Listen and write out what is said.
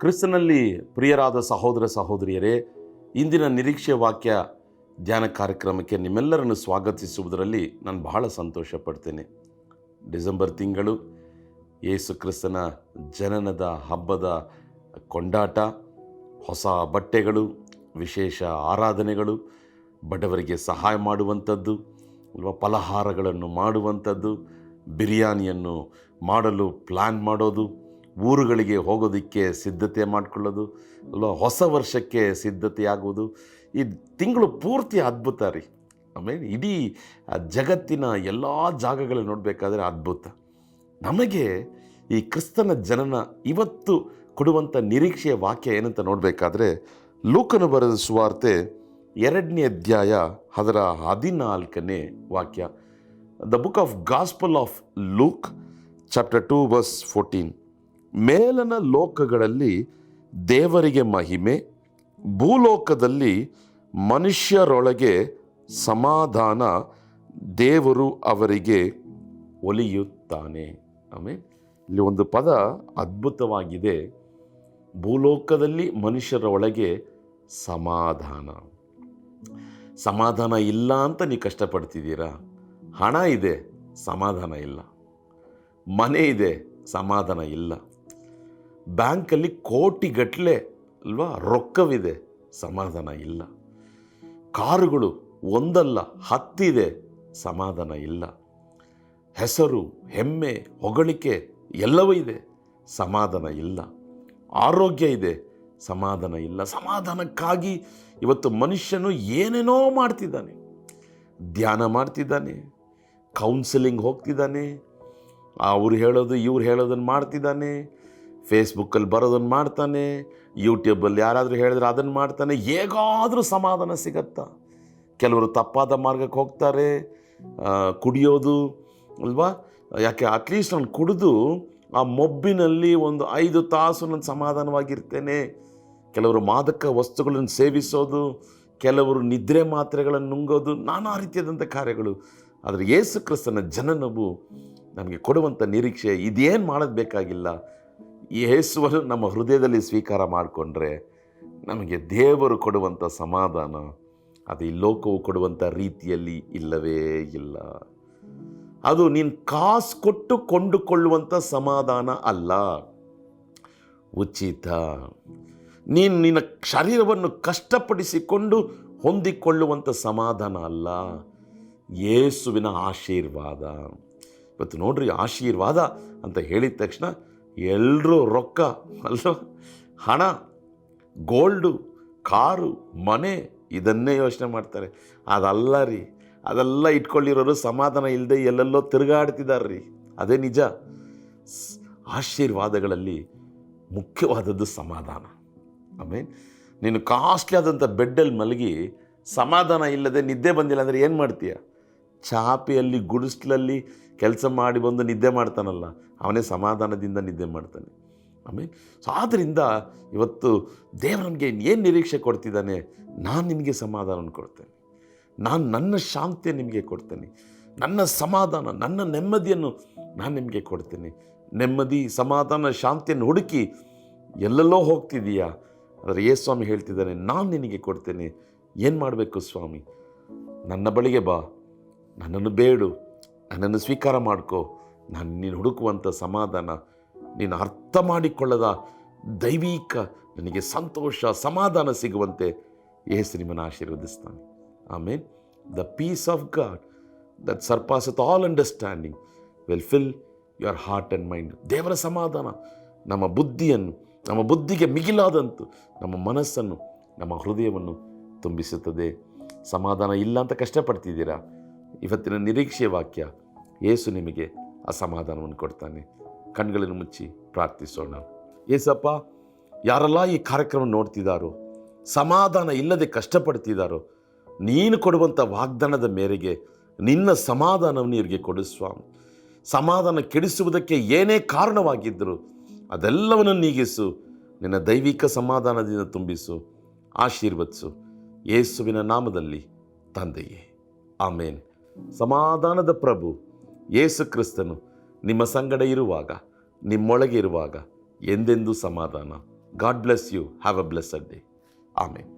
ಕ್ರಿಸ್ತನಲ್ಲಿ ಪ್ರಿಯರಾದ ಸಹೋದರ ಸಹೋದರಿಯರೇ, ಇಂದಿನ ನಿರೀಕ್ಷೆ ವಾಕ್ಯ ಧ್ಯಾನ ಕಾರ್ಯಕ್ರಮಕ್ಕೆ ನಿಮ್ಮೆಲ್ಲರನ್ನು ಸ್ವಾಗತಿಸುವುದರಲ್ಲಿ ನಾನು ಬಹಳ ಸಂತೋಷ ಪಡ್ತೇನೆ ಡಿಸೆಂಬರ್ ತಿಂಗಳು, ಯೇಸು ಕ್ರಿಸ್ತನ ಜನನದ ಹಬ್ಬದ ಕೊಂಡಾಟ, ಹೊಸ ಬಟ್ಟೆಗಳು, ವಿಶೇಷ ಆರಾಧನೆಗಳು, ಬಡವರಿಗೆ ಸಹಾಯ ಮಾಡುವಂಥದ್ದು ಅಥವಾ ಫಲಹಾರಗಳನ್ನು ಮಾಡುವಂಥದ್ದು, ಬಿರಿಯಾನಿಯನ್ನು ಮಾಡಲು ಪ್ಲ್ಯಾನ್ ಮಾಡೋದು ಊರುಗಳಿಗೆ ಹೋಗೋದಕ್ಕೆ ಸಿದ್ಧತೆ ಮಾಡಿಕೊಳ್ಳೋದು ಅಲ್ಲ ಹೊಸ ವರ್ಷಕ್ಕೆ ಸಿದ್ಧತೆಯಾಗುವುದು. ಈ ತಿಂಗಳು ಪೂರ್ತಿ ಅದ್ಭುತ ರೀ. ಆಮೇಲೆ ಇಡೀ ಜಗತ್ತಿನ ಎಲ್ಲ ಜಾಗಗಳಲ್ಲಿ ನೋಡಬೇಕಾದ್ರೆ ಅದ್ಭುತ. ನಮಗೆ ಈ ಕ್ರಿಸ್ತನ ಜನನ ಇವತ್ತು ಕೊಡುವಂಥ ನಿರೀಕ್ಷೆಯ ವಾಕ್ಯ ಏನಂತ ನೋಡಬೇಕಾದ್ರೆ, ಲೂಕನು ಬರೆದ ಸುವಾರ್ತೆ ಎರಡನೇ ಅಧ್ಯಾಯ ಅದರ ಹದಿನಾಲ್ಕನೇ ವಾಕ್ಯ. The book of gospel of Luke chapter two verse fourteen ಮೇಲನ ಲೋಕಗಳಲ್ಲಿ ದೇವರಿಗೆ ಮಹಿಮೆ, ಭೂಲೋಕದಲ್ಲಿ ಮನುಷ್ಯರೊಳಗೆ ಸಮಾಧಾನ ದೇವರು ಅವರಿಗೆ ಒಲಿಯುತ್ತಾನೆ. ಆಮೇಲೆ ಇಲ್ಲಿ ಒಂದು ಪದ ಅದ್ಭುತವಾಗಿದೆ. ಭೂಲೋಕದಲ್ಲಿ ಮನುಷ್ಯರ ಒಳಗೆ ಸಮಾಧಾನ. ಸಮಾಧಾನ ಇಲ್ಲ ಅಂತ ನೀವು ಕಷ್ಟಪಡ್ತಿದ್ದೀರಾ? ಹಣ ಇದೆ, ಸಮಾಧಾನ ಇಲ್ಲ. ಮನೆ ಇದೆ, ಸಮಾಧಾನ ಇಲ್ಲ. ಬ್ಯಾಂಕಲ್ಲಿ ಕೋಟಿಗಟ್ಟಲೆ ಅಲ್ವಾ ರೊಕ್ಕವಿದೆ. ಸಮಾಧಾನ ಇಲ್ಲ. ಕಾರುಗಳು ಒಂದಲ್ಲ, ಹತ್ತಿದೆ. ಸಮಾಧಾನ ಇಲ್ಲ. ಹೆಸರು, ಹೆಮ್ಮೆ, ಹೊಗಳಿಕೆ ಎಲ್ಲವೂ ಇದೆ. ಸಮಾಧಾನ ಇಲ್ಲ. ಆರೋಗ್ಯ ಇದೆ. ಸಮಾಧಾನ ಇಲ್ಲ. ಸಮಾಧಾನಕ್ಕಾಗಿ ಇವತ್ತು ಮನುಷ್ಯನು ಏನೇನೋ ಮಾಡ್ತಿದ್ದಾನೆ. ಧ್ಯಾನ ಮಾಡ್ತಿದ್ದಾನೆ. ಕೌನ್ಸಿಲಿಂಗ್ ಹೋಗ್ತಿದ್ದಾನೆ. ಅವ್ರು ಹೇಳೋದು, ಇವ್ರು ಹೇಳೋದನ್ನು ಮಾಡ್ತಿದ್ದಾನೆ. ಫೇಸ್ಬುಕ್ಕಲ್ಲಿ ಬರೋದನ್ನು ಮಾಡ್ತಾನೆ ಯೂಟ್ಯೂಬಲ್ಲಿ ಯಾರಾದರೂ ಹೇಳಿದ್ರೆ ಅದನ್ನು ಮಾಡ್ತಾನೆ, ಹೇಗಾದರೂ ಸಮಾಧಾನ ಸಿಗತ್ತಾ? ಕೆಲವರು ತಪ್ಪಾದ ಮಾರ್ಗಕ್ಕೆ ಹೋಗ್ತಾರೆ ಕುಡಿಯೋದು, ಅಲ್ವಾ? ಯಾಕೆ ಅಟ್ಲೀಸ್ಟ್ ನಾನು ಕುಡಿದು ಆ ಮೊಬ್ಬಿನಲ್ಲಿ ಒಂದು ಐದು ತಾಸು ನಾನು ಸಮಾಧಾನವಾಗಿರ್ತೇನೆ. ಕೆಲವರು ಮಾದಕ ವಸ್ತುಗಳನ್ನು ಸೇವಿಸೋದು, ಕೆಲವರು ನಿದ್ರೆ ಮಾತ್ರೆಗಳನ್ನು ನುಂಗೋದು, ನಾನಾ ರೀತಿಯಾದಂಥ ಕಾರ್ಯಗಳು. ಆದರೆ ಯೇಸು ಕ್ರಿಸ್ತನ ಜನನವು ನಮಗೆ ಕೊಡುವಂಥ ನಿರೀಕ್ಷೆ, ಇದೇನು ಮಾಡೋದು ಬೇಕಾಗಿಲ್ಲ. ಯೇಸುವನ್ನು ನಮ್ಮ ಹೃದಯದಲ್ಲಿ ಸ್ವೀಕಾರ ಮಾಡಿಕೊಂಡ್ರೆ ನಮಗೆ ದೇವರು ಕೊಡುವಂಥ ಸಮಾಧಾನ, ಅದು ಈ ಲೋಕವು ಕೊಡುವಂಥ ರೀತಿಯಲ್ಲಿ ಇಲ್ಲವೇ ಇಲ್ಲ. ಅದು ನೀನು ಕಾಸು ಕೊಟ್ಟು ಕೊಂಡುಕೊಳ್ಳುವಂಥ ಸಮಾಧಾನ ಅಲ್ಲ. ಉಚಿತ. ನೀನು ನಿನ್ನ ಶರೀರವನ್ನು ಕಷ್ಟಪಡಿಸಿಕೊಂಡು ಹೊಂದಿಕೊಳ್ಳುವಂಥ ಸಮಾಧಾನ ಅಲ್ಲ. ಯೇಸುವಿನ ಆಶೀರ್ವಾದ. ಇವತ್ತು ನೋಡ್ರಿ, ಆಶೀರ್ವಾದ ಅಂತ ಹೇಳಿದ ತಕ್ಷಣ ಎಲ್ಲರೂ ರೊಕ್ಕ ಅಲ್ಲ ಹಣ, ಗೋಲ್ಡು, ಕಾರು, ಮನೆ, ಇದನ್ನೇ ಯೋಚನೆ ಮಾಡ್ತಾರೆ. ಅದಲ್ಲ ರೀ. ಅದೆಲ್ಲ ಇಟ್ಕೊಂಡಿರೋರು ಸಮಾಧಾನ ಇಲ್ಲದೆ ಎಲ್ಲೆಲ್ಲೋ ತಿರುಗಾಡ್ತಿದ್ದಾರೆ ರೀ ಅದೇ ನಿಜ. ಆಶೀರ್ವಾದಗಳಲ್ಲಿ ಮುಖ್ಯವಾದದ್ದು ಸಮಾಧಾನ. ಆಮೇಲೆ ನೀನು ಕಾಸ್ಟ್ಲಿ ಆದಂಥ ಬೆಡ್ಡಲ್ಲಿ ಮಲಗಿ ಸಮಾಧಾನ ಇಲ್ಲದೆ ನಿದ್ದೆ ಬಂದಿಲ್ಲ ಅಂದರೆ ಏನು ಮಾಡ್ತೀಯ? ಚಾಪೆಯಲ್ಲಿ, ಗುಡಿಸ್ಲಲ್ಲಿ ಕೆಲಸ ಮಾಡಿ ಬಂದು ನಿದ್ದೆ ಮಾಡ್ತಾನಲ್ಲ, ಅವನೇ ಸಮಾಧಾನದಿಂದ ನಿದ್ದೆ ಮಾಡ್ತಾನೆ. ಆಮೇಲೆ ಸೊ ಆದ್ದರಿಂದ ಇವತ್ತು ದೇವರನಿಗೆ ಏನು ನಿರೀಕ್ಷೆ ಕೊಡ್ತಿದ್ದಾನೆ? ನಾನು ನಿನಗೆ ಸಮಾಧಾನ ಕೊಡ್ತೇನೆ. ನಾನು ನನ್ನ ಶಾಂತಿ ನಿಮಗೆ ಕೊಡ್ತೇನೆ. ನನ್ನ ಸಮಾಧಾನ, ನನ್ನ ನೆಮ್ಮದಿಯನ್ನು ನಾನು ನಿಮಗೆ ಕೊಡ್ತೇನೆ. ನೆಮ್ಮದಿ, ಸಮಾಧಾನ ಶಾಂತಿಯನ್ನು ಹುಡುಕಿ ಎಲ್ಲೆಲ್ಲೋ ಹೋಗ್ತಿದ್ದೀಯಾ ಆದರೆ ಏ ಸ್ವಾಮಿ ಹೇಳ್ತಿದ್ದಾನೆ, ನಾನು ನಿನಗೆ ಕೊಡ್ತೇನೆ. ಏನು ಮಾಡಬೇಕು ಸ್ವಾಮಿ? ನನ್ನ ಬಳಿಗೆ ಬಾ. ನನ್ನನ್ನು ಬೇಡು, ನನ್ನನ್ನು ಸ್ವೀಕಾರ ಮಾಡ್ಕೋ, ನಾನು, ನೀನು ಹುಡುಕುವಂಥ ಸಮಾಧಾನ ನೀನು ಅರ್ಥ ಮಾಡಿಕೊಳ್ಳದ ದೈವಿಕ ನನಗೆ ಸಂತೋಷ, ಸಮಾಧಾನ ಸಿಗುವಂತೆ ಯೇಸು ನಿಮ್ಮನ್ನು ಆಶೀರ್ವದಿಸ್ತಾನೆ. ಆಮೇಲೆ the peace of God that surpasseth all understanding will fill your heart and mind. ದೇವರ ಸಮಾಧಾನ, ನಮ್ಮ ಬುದ್ಧಿಯನ್ನು, ನಮ್ಮ ಬುದ್ಧಿಗೆ ಮಿಗಿಲಾದಂತು ನಮ್ಮ ಮನಸ್ಸನ್ನು, ನಮ್ಮ ಹೃದಯವನ್ನು ತುಂಬಿಸುತ್ತದೆ. ಸಮಾಧಾನ ಇಲ್ಲ ಅಂತ ಕಷ್ಟಪಡ್ತಿದ್ದೀರಾ? ಇವತ್ತಿನ ನಿರೀಕ್ಷೆಯ ವಾಕ್ಯ ಏಸು ನಿಮಗೆ ಅಸಮಾಧಾನವನ್ನು ಸಮಾಧಾನವನ್ನು ಕೊಡ್ತಾನೆ. ಕಣ್ಗಳನ್ನು ಮುಚ್ಚಿ ಪ್ರಾರ್ಥಿಸೋಣ. ಏಸಪ್ಪ, ಯಾರೆಲ್ಲ ಈ ಕಾರ್ಯಕ್ರಮ ನೋಡ್ತಿದ್ದಾರೋ ಸಮಾಧಾನ ಇಲ್ಲದೆ ಕಷ್ಟಪಡ್ತಿದ್ದಾರೋ ನೀನು ಕೊಡುವಂಥ ವಾಗ್ದಾನದ ಮೇರೆಗೆ ನಿನ್ನ ಸಮಾಧಾನವನ್ನು ಇವರಿಗೆ ಕೊಡು ಸಮಾಧಾನ ಕೆಡಿಸುವುದಕ್ಕೆ ಏನೇ ಕಾರಣವಾಗಿದ್ದರು ಅದೆಲ್ಲವನ್ನು ನೀಗಿಸು. ನಿನ್ನ ದೈವಿಕ ಸಮಾಧಾನದಿಂದ ತುಂಬಿಸು, ಆಶೀರ್ವದಿಸು. ಯೇಸುವಿನ ನಾಮದಲ್ಲಿ ತಂದೆಯೇ. ಆಮೇನ್. ಸಮಾಧಾನದ ಪ್ರಭು ಯೇಸು ಕ್ರಿಸ್ತನು ನಿಮ್ಮ ಸಂಗಡ ಇರುವಾಗ, ನಿಮ್ಮೊಳಗೆ ಇರುವಾಗ ಎಂದೆಂದೂ ಸಮಾಧಾನ. God bless you have a blessed day ಆಮೇಲೆ